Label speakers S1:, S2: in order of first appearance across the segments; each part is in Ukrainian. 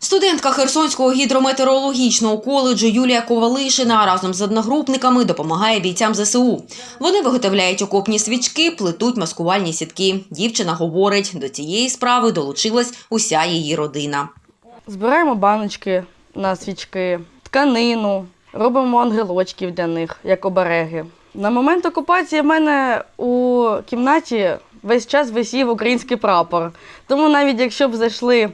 S1: Студентка Херсонського гідрометеорологічного коледжу Юлія Ковалишина разом з одногрупниками допомагає бійцям ЗСУ. Вони виготовляють окопні свічки, плетуть маскувальні сітки. Дівчина говорить, до цієї справи долучилась уся її родина.
S2: Збираємо баночки на свічки, тканину, робимо ангелочків для них, як обереги. На момент окупації в мене у кімнаті весь час висів український прапор. Тому навіть якщо б зайшли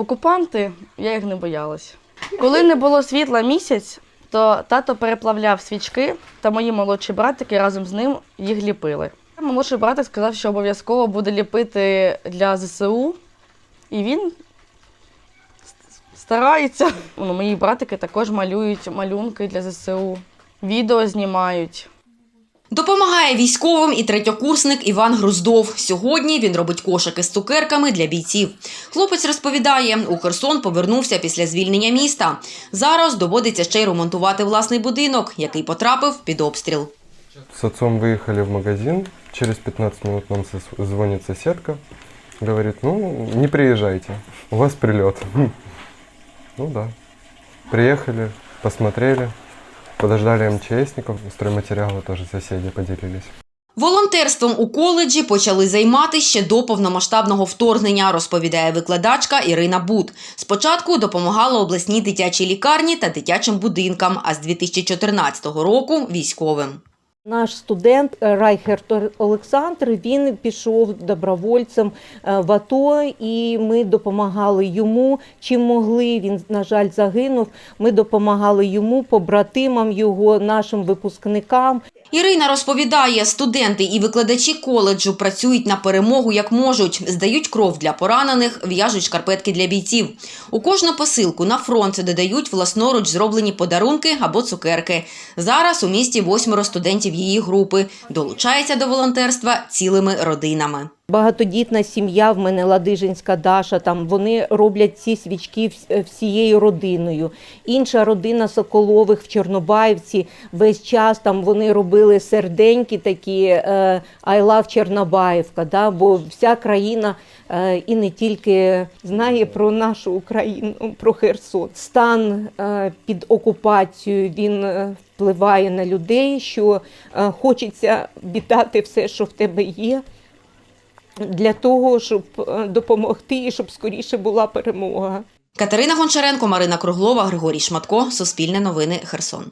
S2: окупанти, я їх не боялась. Коли не було світла місяць, то тато переплавляв свічки, та мої молодші братики разом з ним їх ліпили. Молодший братик сказав, що обов'язково буде ліпити для ЗСУ, і він стараються. Ну, мої братики також малюють малюнки для ЗСУ, відео знімають.
S1: Допомагає військовим і третьокурсник Іван Груздов. Сьогодні він робить кошики з цукерками для бійців. Хлопець розповідає, у Херсон повернувся після звільнення міста. Зараз доводиться ще й ремонтувати власний будинок, який потрапив під обстріл.
S3: С отцом выехали в магазин. Через 15 минут нам сос- звонит соседка. Говорит, ну, не приезжайте, у вас прилет. Ну да. Приехали, посмотрели, подождали МЧСников, стройматериалы тоже соседи поделились.
S1: Волонтерством у коледжі почали займатися ще до повномасштабного вторгнення, розповідає викладачка Ірина Бут. Спочатку допомагала обласній дитячій лікарні та дитячим будинкам, а з 2014 року військовим.
S4: Наш студент е, Райхерт Олександр він пішов добровольцем е, в АТО, і ми допомагали йому чим могли. Він, на жаль, загинув. Ми допомагали йому, побратимам його, нашим випускникам.
S1: Ірина розповідає, студенти і викладачі коледжу працюють на перемогу як можуть, здають кров для поранених, в'яжуть шкарпетки для бійців. У кожну посилку на фронт додають власноруч зроблені подарунки або цукерки. Зараз у місті восьмеро студентів її групи долучаються до волонтерства цілими родинами.
S4: Багатодітна сім'я в мене Ладижинська Даша. Там вони роблять ці свічки всією родиною. Інша родина Соколових в Чорнобаївці. Весь час там вони робили серденьки такі е, I love Чорнобаївка. Да? Бо вся країна е, і не тільки знає про нашу Україну, про Херсон. Стан е, під окупацією він е, впливає на людей, що е, хочеться віддати все, що в тебе є для того, щоб е, допомогти і щоб скоріше була перемога.
S1: Катерина Гончаренко, Марина Круглова, Григорій Шматко. Суспільне новини Херсон.